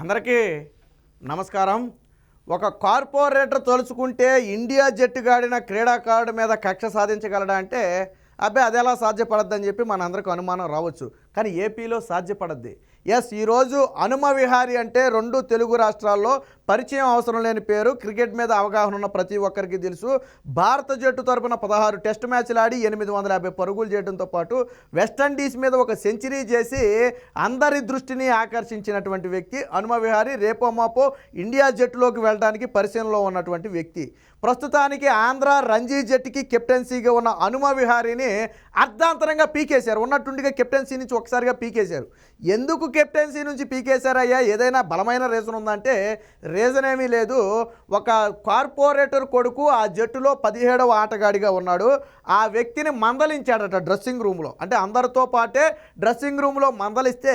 అందరికీ నమస్కారం. ఒక కార్పొరేటర్ తలుచుకుంటే ఇండియా జట్టుగాడిన క్రీడాకారుడి మీద కక్ష సాధించగలడా అంటే అబ్బాయి అది ఎలా సాధ్యపడద్దని చెప్పి మనందరికీ అనుమానం రావచ్చు. కానీ ఏపీలో సాధ్యపడద్ది. ఎస్ ఈరోజు హనుమ విహారి అంటే రెండు తెలుగు రాష్ట్రాల్లో పరిచయం అవసరం లేని పేరు. క్రికెట్ మీద అవగాహన ఉన్న ప్రతి ఒక్కరికి తెలుసు. భారత జట్టు తరపున పదహారు టెస్ట్ మ్యాచ్లు ఆడి ఎనిమిది వందల యాభై పరుగులు చేయడంతో పాటు వెస్టిండీస్ మీద ఒక సెంచరీ చేసి అందరి దృష్టిని ఆకర్షించినటువంటి వ్యక్తి హనుమ విహారి రేపో మాపో ఇండియా జట్టులోకి వెళ్ళడానికి పరిశీలనలో ఉన్నటువంటి వ్యక్తి. ప్రస్తుతానికి ఆంధ్ర రంజీ జట్టుకి కెప్టెన్సీగా ఉన్న హనుమ విహారీని అర్ధాంతరంగా పీకేశారు. ఉన్నట్టుండిగా కెప్టెన్సీ నుంచి ఒకసారిగా పీకేశారు. ఎందుకు కెప్టెన్సీ నుంచి పీకేశారయ్యా? ఏదైనా బలమైన రీజన్ ఉందంటే రీజన్ ఏమీ లేదు. ఒక కార్పొరేటర్ కొడుకు ఆ జట్టులో పదిహేడవ ఆటగాడిగా ఉన్నాడు. ఆ వ్యక్తిని మందలించాడట డ్రెస్సింగ్ రూమ్లో. అంటే అందరితో పాటే డ్రెస్సింగ్ రూమ్లో మందలిస్తే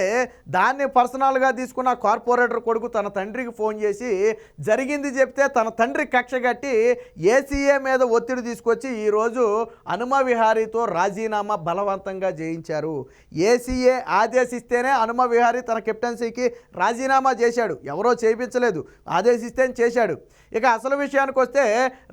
దాన్ని పర్సనల్గా తీసుకున్న కార్పొరేటర్ కొడుకు తన తండ్రికి ఫోన్ చేసి జరిగింది చెప్తే తన తండ్రి కక్ష కట్టి ఏసీఏ మీద ఒత్తిడి తీసుకొచ్చి ఈరోజు హనుమ విహారీతో రాజీనామా బలవంతంగా చేయించారు ఏసీఏ ఆదేశిస్తేనే హనుమ విహారీ తన కెప్టెన్సీకి రాజీనామా చేశాడు. ఎవరో చేయించలేదు. ఆదేశిస్తేనే చేశాడు. ఇక అసలు విషయానికి వస్తే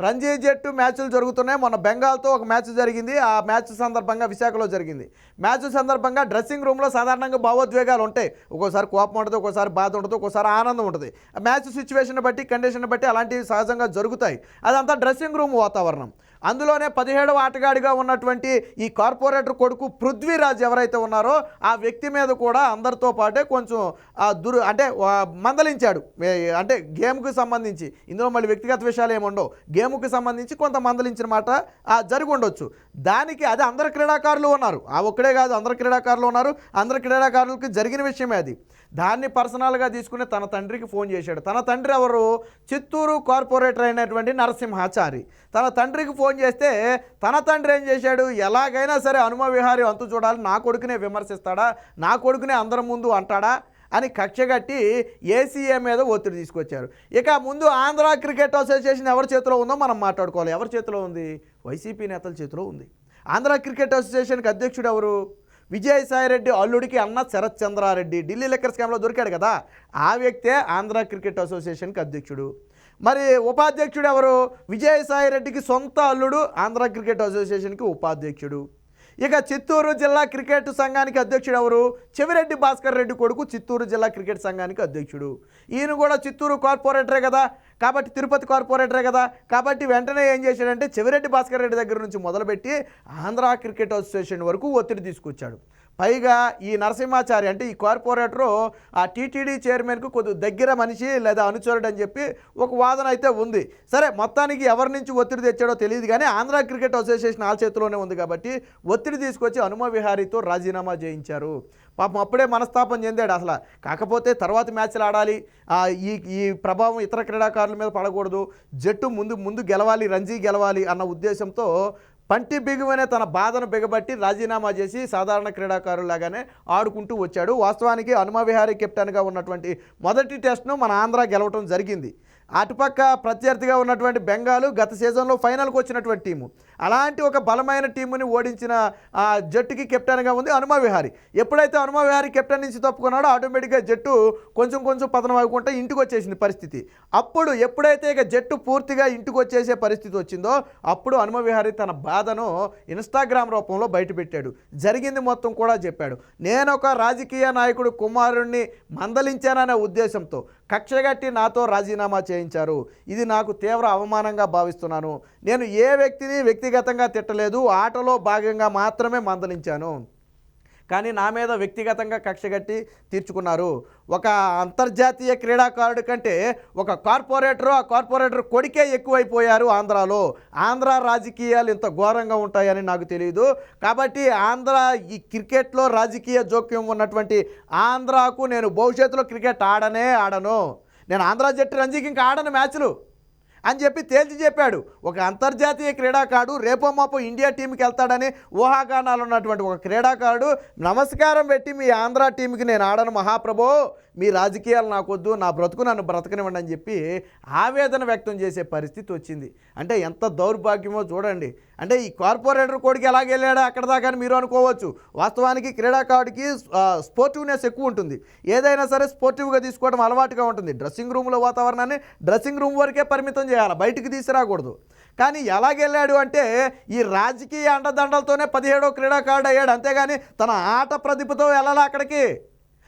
రంజీ జట్టు మ్యాచ్లు జరుగుతున్నాయి. మొన్న బెంగాల్తో ఒక మ్యాచ్ జరిగింది. ఆ మ్యాచ్ సందర్భంగా విశాఖలో జరిగింది. మ్యాచ్ సందర్భంగా డ్రెస్సింగ్ రూమ్లో సాధారణంగా భావోద్వేగాలు ఉంటాయి. ఒక్కోసారి కోపం ఉంటుంది ఒక్కోసారి బాధ ఉంటుంది ఒక్కోసారి ఆనందం ఉంటుంది. ఆ మ్యాచ్ సిచ్యువేషన్ బట్టి కండిషన్ బట్టి అలాంటివి సహజంగా జరుగుతాయి. అదంతా డ్రెస్సింగ్ రూమ్ వాతావరణం. అందులోనే పదిహేడవ ఆటగాడిగా ఉన్నటువంటి ఈ కార్పొరేటర్ కొడుకు పృథ్వీరాజ్ ఎవరైతే ఉన్నారో ఆ వ్యక్తి మీద కూడా అందరితో పాటే కొంచెం దురు అంటే మందలించాడు. అంటే గేమ్కి సంబంధించి. ఇందులో మళ్ళీ వ్యక్తిగత విషయాలు ఏముండవు గేమ్కి సంబంధించి కొంత మందలించిన మాట జరిగి ఉండొచ్చు. దానికి అదే అందరు క్రీడాకారులు ఉన్నారు. ఆ ఒక్కడే కాదు అందరు క్రీడాకారులు ఉన్నారు. అందరు క్రీడాకారులకి జరిగిన విషయమే అది. దాన్ని పర్సనల్గా తీసుకుని తన తండ్రికి ఫోన్ చేశాడు. తన తండ్రి ఎవరు? చిత్తూరు కార్పొరేటర్ అయినటువంటి నరసింహాచారి. తన తండ్రికి ఫోన్ ఫోన్ చేస్తే తన తండ్రి ఏం చేశాడు? ఎలాగైనా సరే హనుమ విహారి అంతు చూడాలి. నా కొడుకునే విమర్శిస్తాడా? నా కొడుకునే అందరి ముందు అంటాడా? అని కక్షగట్టి ఏసీఏ మీద ఒత్తిడి తీసుకొచ్చారు. ఇక ముందు ఆంధ్ర క్రికెట్ అసోసియేషన్ ఎవరి చేతిలో ఉందో మనం మాట్లాడుకోవాలి. ఎవరి చేతిలో ఉంది? వైసీపీ నేతల చేతిలో ఉంది. ఆంధ్ర క్రికెట్ అసోసియేషన్కి అధ్యక్షుడు ఎవరు? విజయసాయిరెడ్డి అల్లుడికి అన్న శరత్ చంద్రారెడ్డి. ఢిల్లీ లెక్కర్ స్కామ్లో దొరికాడు కదా? ఆ వ్యక్తే ఆంధ్ర క్రికెట్ అసోసియేషన్కి అధ్యక్షుడు. మరి ఉపాధ్యక్షుడు ఎవరు? విజయసాయి రెడ్డికి సొంత అల్లుడు ఆంధ్ర క్రికెట్ అసోసియేషన్కి ఉపాధ్యక్షుడు. ఇక చిత్తూరు జిల్లా క్రికెట్ సంఘానికి అధ్యక్షుడు ఎవరు? చెవిరెడ్డి భాస్కర్ రెడ్డి కొడుకు చిత్తూరు జిల్లా క్రికెట్ సంఘానికి అధ్యక్షుడు. ఈయన కూడా చిత్తూరు కార్పొరేటరే కదా? కాబట్టి తిరుపతి కార్పొరేటరే కదా? కాబట్టి వెంటనే ఏం చేశాడంటే చెవిరెడ్డి భాస్కర్ రెడ్డి దగ్గర నుంచి మొదలుపెట్టి ఆంధ్ర క్రికెట్ అసోసియేషన్ వరకు ఒత్తిడి తీసుకొచ్చాడు. పైగా ఈ నరసింహాచారి అంటే ఈ కార్పొరేటరు ఆ టీటీడీ చైర్మన్కు కొద్ది దగ్గర మనిషి లేదా అనుచరుడు అని చెప్పి ఒక వాదన అయితే ఉంది. సరే మొత్తానికి ఎవరి నుంచి ఒత్తిడి తెచ్చాడో తెలియదు కానీ ఆంధ్ర క్రికెట్ అసోసియేషన్ ఆ చేతిలోనే ఉంది కాబట్టి ఒత్తిడి తీసుకొచ్చి హనుమ విహారీతో రాజీనామా చేయించారు. పాపం అప్పుడే మనస్తాపం చెందాడు అసలు. కాకపోతే తర్వాత మ్యాచ్లు ఆడాలి. ఈ ఈ ప్రభావం ఇతర క్రీడాకారుల మీద పడకూడదు. జట్టు ముందు ముందు గెలవాలి రంజీ గెలవాలి అన్న ఉద్దేశంతో పంటి బిగువనే తన బాధను బిగబట్టి రాజీనామా చేసి సాధారణ క్రీడాకారులాగానే ఆడుకుంటూ వచ్చాడు. వాస్తవానికి హనుమ విహారీ కెప్టెన్గా ఉన్నటువంటి మొదటి టెస్ట్ను మన ఆంధ్ర గెలవటం జరిగింది. అటుపక్క ప్రత్యర్థిగా ఉన్నటువంటి బెంగాలు గత సీజన్లో ఫైనల్కి వచ్చినటువంటి టీము. అలాంటి ఒక బలమైన టీముని ఓడించిన ఆ జట్టుకి కెప్టెన్గా ఉంది హనుమా విహారీ. ఎప్పుడైతే హనుమా విహారీ కెప్టెన్ నుంచి తప్పుకున్నాడో ఆటోమేటిక్గా జట్టు కొంచెం కొంచెం పతనం అవ్వకుండా ఇంటికి వచ్చేసింది పరిస్థితి. అప్పుడు ఎప్పుడైతే ఇక జట్టు పూర్తిగా ఇంటికి వచ్చేసే పరిస్థితి వచ్చిందో అప్పుడు హనుమ విహారీ తన బాధను ఇన్స్టాగ్రామ్ రూపంలో బయటపెట్టాడు. జరిగింది మొత్తం కూడా చెప్పాడు. నేను ఒక రాజకీయ నాయకుడు కుమారుణ్ణి మందలించాననే ఉద్దేశంతో. కక్షగట్టి నాతో రాజీనామా చేయించారు. ఇది నాకు తీవ్ర అవమానంగా భావిస్తున్నాను. నేను ఏ వ్యక్తిని వ్యక్తిగతంగా తిట్టలేదు ఆటలో భాగంగా మాత్రమే మందలించాను. కానీ నా మీద వ్యక్తిగతంగా కక్షగట్టి తీర్చుకున్నారు. ఒక అంతర్జాతీయ క్రీడాకారుడి కంటే ఒక కార్పొరేటరు ఆ కార్పొరేటర్ కొడికే ఎక్కువైపోయారు ఆంధ్రాలో. ఆంధ్ర రాజకీయాలు ఇంత ఘోరంగా ఉంటాయని నాకు తెలియదు కాబట్టి ఆంధ్ర ఈ క్రికెట్లో రాజకీయ జోక్యం ఉన్నటువంటి ఆంధ్రాకు నేను భవిష్యత్తులో క్రికెట్ ఆడనే ఆడను. నేను ఆంధ్ర జట్టు రంజీకి ఇంకా ఆడను మ్యాచ్లు. అని చెప్పి తేల్చి చెప్పాడు. ఒక అంతర్జాతీయ క్రీడాకారుడు రేపో మాపో ఇండియా టీంకి వెళ్తాడని ఊహాగానాలు ఉన్నటువంటి ఒక క్రీడాకారుడు నమస్కారం పెట్టి మీ ఆంధ్ర టీంకి నేను ఆడను మహాప్రభో. మీ రాజకీయాలు నాకొద్దు నా బ్రతుకు నన్ను బ్రతకనివ్వండి అని చెప్పి ఆవేదన వ్యక్తం చేసే పరిస్థితి వచ్చింది. అంటే ఎంత దౌర్భాగ్యమో చూడండి. అంటే ఈ కార్పొరేటర్ కోడికి ఎలాగ వెళ్ళాడా అక్కడ దాకా మీరు అనుకోవచ్చు. వాస్తవానికి క్రీడాకారుడికి స్పోర్టివ్నెస్ ఎక్కువ ఉంటుంది. ఏదైనా సరే స్పోర్టివ్గా తీసుకోవడం అలవాటుగా ఉంటుంది. డ్రెస్సింగ్ రూమ్లో వాతావరణాన్ని డ్రెస్సింగ్ రూమ్ వరకే పరిమితం చేయాలి. బయటికి తీసుకురాకూడదు కానీ ఎలాగెళ్ళాడు అంటే ఈ రాజకీయ అండదండలతోనే పదిహేడో క్రీడాకారుడు అయ్యాడు. అంతేగాని తన ఆట ప్రతిభతో వెళ్ళాలా అక్కడికి?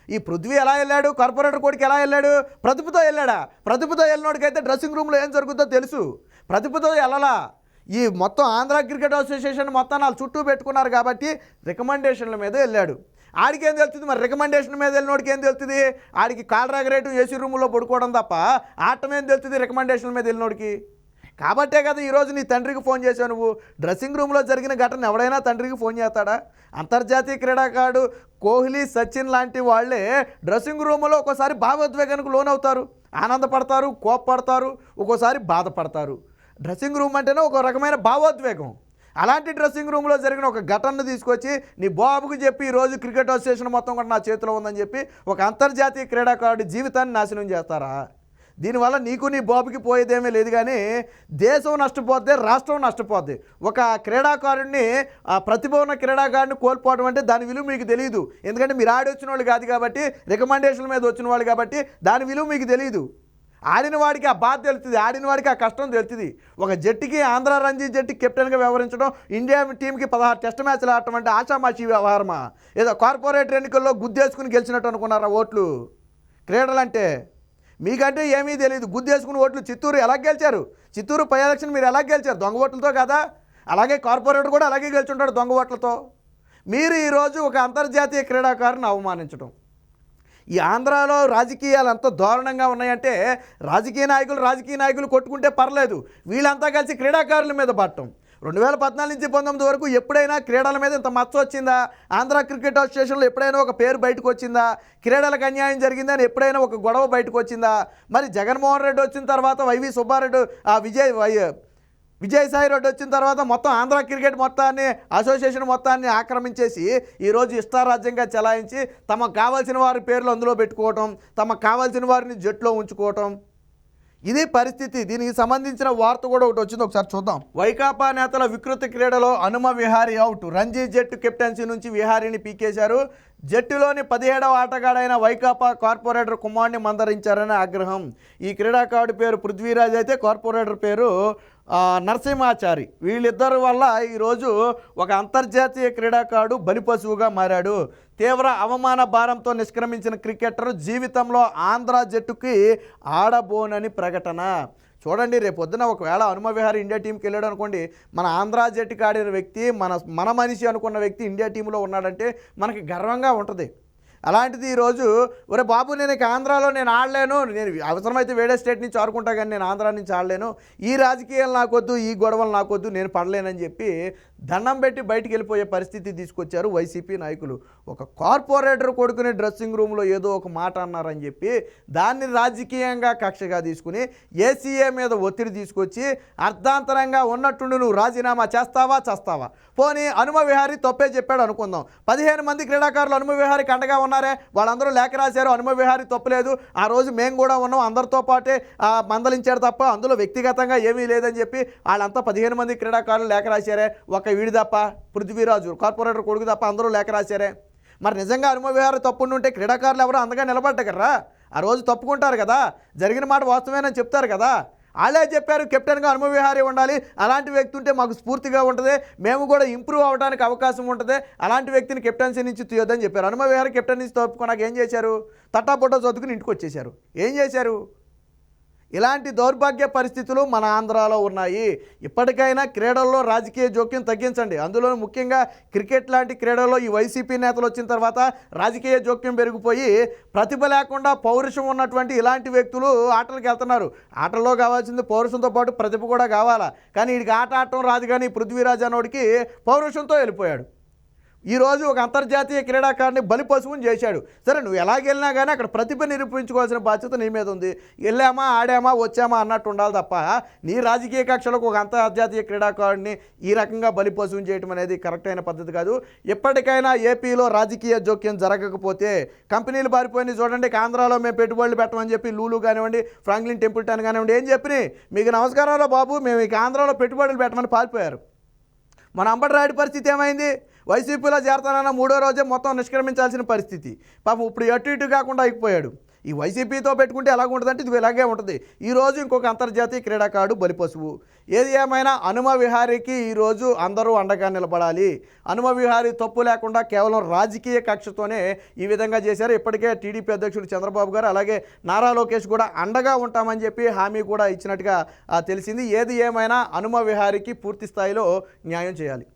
ఈ పృథ్వీ ఎలా వెళ్ళాడు? కార్పొరేటర్ కోడికి ఎలా వెళ్ళాడు? ప్రతిభతో వెళ్ళాడా? ప్రతిభతో వెళ్ళినోడికైతే డ్రెస్సింగ్ రూమ్లో ఏం జరుగుతుందో తెలుసు. ప్రతిభతో వెళ్ళలా? ఈ మొత్తం ఆంధ్ర క్రికెట్ అసోసియేషన్ మొత్తం వాళ్ళు చుట్టూ పెట్టుకున్నారు కాబట్టి రికమెండేషన్ల మీద వెళ్ళాడు. ఆడికి ఏం తెలుస్తుంది? మరి రికమెండేషన్ మీద వెళ్ళినోడికి ఏం తెలుస్తుంది? ఆడికి కాల్ రేటు ఏసీ రూమ్లో పడుకోవడం తప్ప ఆటం ఏం తెలుస్తుంది రికమెండేషన్ల మీద వెళ్ళినోడికి? కాబట్టే కదా ఈరోజు నీ తండ్రికి ఫోన్ చేసావు నువ్వు. డ్రెస్సింగ్ రూమ్లో జరిగిన ఘటన ఎవడైనా తండ్రికి ఫోన్ చేస్తాడా? అంతర్జాతీయ క్రీడాకారుడు కోహ్లీ సచిన్ లాంటి వాళ్ళే డ్రెస్సింగ్ రూమ్లో ఒక్కోసారి భావోద్వేగానికి లోనవుతారు. ఆనందపడతారు కోప్పడతారు ఒక్కోసారి బాధపడతారు. డ్రెస్సింగ్ రూమ్ అంటేనే ఒక రకమైన భావోద్వేగం. అలాంటి డ్రెస్సింగ్ రూమ్లో జరిగిన ఒక ఘటనను తీసుకొచ్చి నీ బాబుకు చెప్పి ఈరోజు క్రికెట్ అసోసియేషన్ మొత్తం కూడా నా చేతిలో ఉందని చెప్పి ఒక అంతర్జాతీయ క్రీడాకారుడి జీవితాన్ని నాశనం చేస్తారా? దీనివల్ల నీకు నీ బాబుకి పోయేదేమీ లేదు కానీ దేశం నష్టపోద్ది రాష్ట్రం నష్టపోద్ది. ఒక క్రీడాకారుడిని ఆ ప్రతిభ ఉన్న క్రీడాకారుడిని కోల్పోవడం అంటే దాని విలువ మీకు తెలియదు ఎందుకంటే మీరు ఆడి వచ్చిన వాళ్ళు కాదు కాబట్టి రికమెండేషన్ మీద వచ్చిన వాళ్ళు కాబట్టి దాని విలువ మీకు తెలియదు ఆడిన వాడికి ఆ బాధ తెలుస్తుంది ఆడిన వాడికి ఆ కష్టం తెలుస్తుంది. ఒక జట్టుకి ఆంధ్ర రంజీ జట్టుకి కెప్టెన్గా వ్యవహరించడం ఇండియా టీంకి పదహారు టెస్ట్ మ్యాచ్లు ఆడటం అంటే ఆషామాషి వ్యవహారమా? ఏదో కార్పొరేట్ ఎన్నికల్లో గుద్దేసుకుని గెలిచినట్టు అనుకున్నారా ఓట్లు? క్రీడలంటే మీకంటే ఏమీ తెలియదు గుద్దేసుకుని ఓట్లు చిత్తూరు ఎలా గెలిచారు? చిత్తూరు పై ఎలక్షన్ మీరు ఎలా గెలిచారు? దొంగ ఓట్లతో కదా? అలాగే కార్పొరేటర్ కూడా అలాగే గెలుచుంటాడు దొంగ ఓట్లతో. మీరు ఈరోజు ఒక అంతర్జాతీయ క్రీడాకారుని అవమానించడం. ఈ ఆంధ్రాలో రాజకీయాలు అంత దారుణంగా ఉన్నాయంటే రాజకీయ నాయకులు రాజకీయ నాయకులు కొట్టుకుంటే పర్లేదు. వీళ్ళంతా కలిసి క్రీడాకారుల మీద పట్టడం రెండు వేల పద్నాలుగు నుంచి పంతొమ్మిది వరకు ఎప్పుడైనా క్రీడల మీద ఇంత మచ్చ వచ్చిందా? ఆంధ్ర క్రికెట్ అసోసియేషన్లో ఎప్పుడైనా ఒక పేరు బయటకు వచ్చిందా? క్రీడలకు అన్యాయం జరిగిందని ఎప్పుడైనా ఒక గొడవ బయటకు వచ్చిందా? మరి జగన్మోహన్ రెడ్డి వచ్చిన తర్వాత వైవి సుబ్బారెడ్డి ఆ విజయ్ వై విజయసాయి రెడ్డి వచ్చిన తర్వాత మొత్తం ఆంధ్ర క్రికెట్ మొత్తాన్ని అసోసియేషన్ మొత్తాన్ని ఆక్రమించేసి ఈరోజు ఇష్టారాజ్యంగా చెలాయించి తమకు కావాల్సిన వారి పేర్లు అందులో పెట్టుకోవటం తమకు కావాల్సిన వారిని జట్టులో ఉంచుకోవటం. ఇది పరిస్థితి. దీనికి సంబంధించిన వార్త కూడా ఒకటి వచ్చింది. ఒకసారి చూద్దాం. వైకాపా నేతల వికృతి క్రీడలో హనుమ విహారీ అవుట్. రంజీ జట్టు కెప్టెన్సీ నుంచి విహారీని పీకేశారు. జట్టులోని పదిహేడవ ఆటగాడైన వైకాపా కార్పొరేటర్ కుమార్ని మందరించారని ఆగ్రహం. ఈ క్రీడాకారుడి పేరు పృథ్వీరాజ్ అయితే కార్పొరేటర్ పేరు నరసింహాచారి. వీళ్ళిద్దరి వల్ల ఈరోజు ఒక అంతర్జాతీయ క్రీడాకారుడు బలిపశువుగా మారాడు. తీవ్ర అవమాన భారంతో నిష్క్రమించిన క్రికెటర్ జీవితంలో ఆంధ్ర జట్టుకి ఆడబోనని ప్రకటన. చూడండి రేపు పొద్దున ఒకవేళ హనుమవిహారి ఇండియా టీంకి వెళ్ళాడు అనుకోండి మన ఆంధ్ర జట్టుకి ఆడిన వ్యక్తి మన మన మనిషి అనుకున్న వ్యక్తి ఇండియా టీంలో ఉన్నాడంటే మనకి గర్వంగా ఉంటుంది. అలాంటిది ఈరోజు ఒరే బాబు నేను ఇక ఆంధ్రాలో నేను ఆడలేను. నేను అవసరమైతే వేరే స్టేట్ నుంచి ఆడుకుంటా కానీ నేను ఆంధ్రా నుంచి ఆడలేను. ఈ రాజకీయాలు నాకొద్దు ఈ గొడవలు నాకొద్దు నేను పడలేనని చెప్పి దండం పెట్టి బయటికి వెళ్ళిపోయే పరిస్థితి తీసుకొచ్చారు వైసీపీ నాయకులు. ఒక కార్పొరేటర్ కొడుకునే డ్రెస్సింగ్ రూమ్లో ఏదో ఒక మాట అన్నారని చెప్పి దాన్ని రాజకీయంగా కక్షగా తీసుకుని ఏసీఏ మీద ఒత్తిడి తీసుకొచ్చి అర్ధాంతరంగా ఉన్నట్టుండి నువ్వు రాజీనామా చేస్తావా చేస్తావా? పోనీ హనుమ విహారి తప్పే చెప్పాడు అనుకుందాం. పదిహేను మంది క్రీడాకారులు హనుమ విహారికి అండగా ఉన్నారే? వాళ్ళందరూ లేఖ రాశారు హనుమ విహారి తప్పలేదు ఆ రోజు మేము కూడా ఉన్నాం అందరితో పాటే మందలించారు తప్ప అందులో వ్యక్తిగతంగా ఏమీ లేదని చెప్పి వాళ్ళంతా పదిహేను మంది క్రీడాకారులు లేఖ రాశారే. ఒక వీడి తప్ప పృథ్వీరాజు కార్పొరేటర్ కొడుకు తప్ప అందరూ లేఖ రాశారే? మరి నిజంగా అనుమవిహార తప్పుండి ఉంటే క్రీడాకారులు ఎవరు అందగా నిలబడ్డగర్రా ఆ రోజు తప్పుకుంటారు కదా? జరిగిన మాట వాస్తవేనని చెప్తారు కదా? వాళ్ళే చెప్పారు కెప్టెన్గా అనుమవిహారీ ఉండాలి. అలాంటి వ్యక్తి ఉంటే మాకు స్ఫూర్తిగా ఉంటుంది. మేము కూడా ఇంప్రూవ్ అవ్వడానికి అవకాశం ఉంటుంది. అలాంటి వ్యక్తిని కెప్టెన్సీ నుంచి తీయొద్దని చెప్పారు. హనుమ విహారీ కెప్టెన్ నుంచి తప్పుకున్నాక ఏం చేశారు? తట్టాపుట్టా చదువుకుని ఇంటికి వచ్చేసారు ఏం చేశారు? ఇలాంటి దౌర్భాగ్య పరిస్థితులు మన ఆంధ్రాలో ఉన్నాయి. ఇప్పటికైనా క్రీడల్లో రాజకీయ జోక్యం తగ్గించండి. అందులో ముఖ్యంగా క్రికెట్ లాంటి క్రీడల్లో ఈ వైసీపీ నేతలు వచ్చిన తర్వాత రాజకీయ జోక్యం పెరిగిపోయి ప్రతిభ లేకుండా పౌరుషం ఉన్నటువంటి ఇలాంటి వ్యక్తులు ఆటలకు వెళ్తున్నారు. ఆటల్లో కావాల్సింది పౌరుషంతో పాటు ప్రతిభ కూడా కావాలా? కానీ వీడికి ఆట ఆడటం రాదు కానీ పృథ్వీరాజ్ అనోడికి పౌరుషంతో వెళ్ళిపోయాడు. ఈ రోజు ఒక అంతర్జాతీయ క్రీడాకారుని బలి పశువుని చేశాడు. సరే నువ్వు ఎలాగెళ్ళినా కానీ అక్కడ ప్రతిభ నిరూపించుకోవాల్సిన బాధ్యత నీ మీద ఉంది. వెళ్ళామా ఆడామా వచ్చామా అన్నట్టు ఉండాలి తప్ప నీ రాజకీయ కక్షలకు ఒక అంతర్జాతీయ క్రీడాకారుడిని ఈ రకంగా బలి పశువుని చేయడం అనేది కరెక్ట్ అయిన పద్ధతి కాదు. ఎప్పటికైనా ఏపీలో రాజకీయ జోక్యం జరగకపోతే కంపెనీలు పారిపోయినాయి చూడండి ఆంధ్రాలో మేము పెట్టుబడులు పెట్టమని చెప్పి లూలు కానివ్వండి ఫ్రాంక్లిన్ టెంపుల్టన్ కానివ్వండి ఏం చెప్పినాయి? మీకు నమస్కారాలు బాబు మేము ఇక ఆంధ్రాలో పెట్టుబడులు పెట్టమని పారిపోయారు. మన అంబటి పరిస్థితి ఏమైంది? వైసీపీలో చేరతానన్న మూడో రోజే మొత్తం నిష్క్రమించాల్సిన పరిస్థితి. పాపం ఇప్పుడు అటు ఇటు కాకుండా అయిపోయాడు. ఈ వైసీపీతో పెట్టుకుంటే ఎలాగ ఉంటుందంటే ఇది ఇలాగే ఉంటుంది. ఈరోజు ఇంకొక అంతర్జాతీయ క్రీడాకారుడు బలిపశువు ఏది ఏమైనా హనుమ విహారీకి ఈరోజు అందరూ అండగా నిలబడాలి. హనుమ విహారీ తప్పు లేకుండా కేవలం రాజకీయ కక్షతోనే ఈ విధంగా చేశారు. ఇప్పటికే టీడీపీ అధ్యక్షుడు చంద్రబాబు గారు అలాగే నారా లోకేష్ కూడా అండగా ఉంటామని చెప్పి హామీ కూడా ఇచ్చినట్టుగా తెలిసింది. ఏది ఏమైనా హనుమ విహారీకి పూర్తి స్థాయిలో న్యాయం చేయాలి.